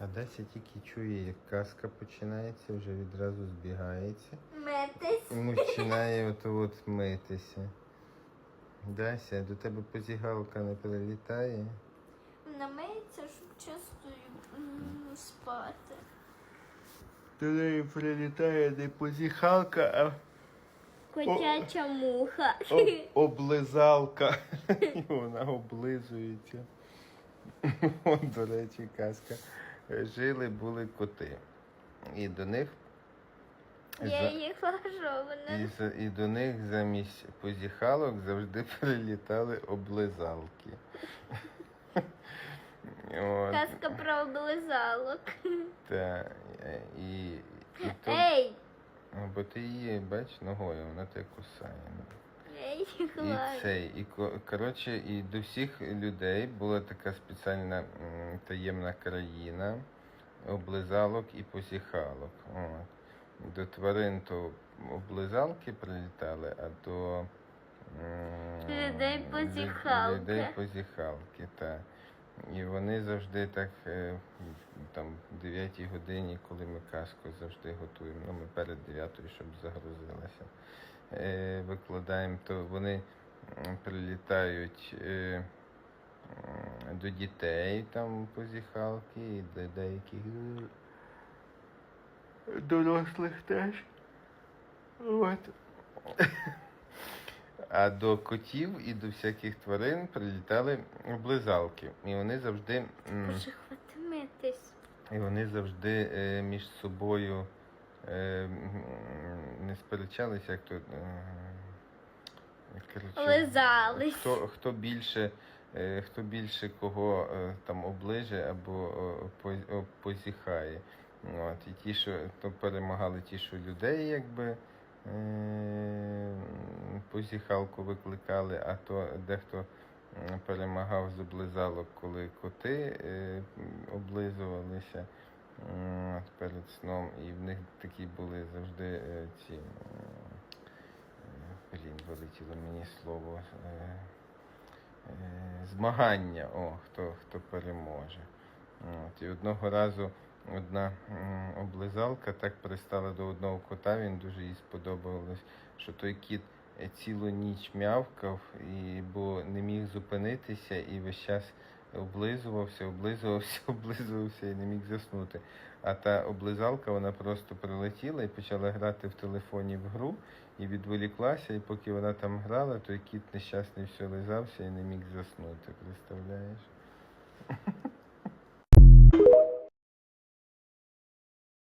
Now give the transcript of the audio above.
А Дася тільки чує, як казка починається, вже відразу збігається. Митись. І починає от от митися. Дася, до тебе позігалка не прилітає. Вона миється, щоб часто спати. До неї прилітає не позіхалка, а Котяча муха. Об- облизалка. І вона облизується. От, до речі, казка. Жили були коти. І до них. Я за- їх ложу, І, вони за- і до них замість позіхалок завжди прилітали облизалки. От, казка про облизалок. та, і, і то, Ей! бо ти її, бач, ногою, вона тебе кусає. І цей, і коротше, і до всіх людей була така спеціальна таємна країна облизалок і посіхалок. От. До тварин то облизалки прилітали, а до Людей лю- позіхалки. Людей позіхалки, так. І вони завжди так е, там в 9 годині, коли ми казку завжди готуємо, ну ми перед 9, щоб загрузилася е, викладаємо, то вони прилітають е, до дітей там позіхалки, і до деяких е, дорослих теж. От. А до котів і до всяких тварин прилітали облизалки. І вони завжди. м. І вони завжди е, між собою е, не сперечалися, як то. Е, коротше, Лизались. Хто, хто більше. е, Хто більше кого е, там оближе або е, по- позіхає. От, і ті, що то перемагали ті, що людей якби е, позіхалку викликали, а то дехто перемагав з облизалок, коли коти е, облизувалися перед сном. І в них такі були завжди е, ці. е, Блін, вилетіло мені слово. Змагання, о, хто, хто переможе. От, і одного разу одна облизалка так пристала до одного кота, він дуже їй сподобалось, що той кіт цілу ніч м'явкав, і, бо не міг зупинитися і весь час облизувався, облизувався, облизувався і не міг заснути. А та облизалка вона просто прилетіла і почала грати в телефоні в гру і відволіклася, і поки вона там грала, той кіт нещасний все лизався і не міг заснути, представляєш?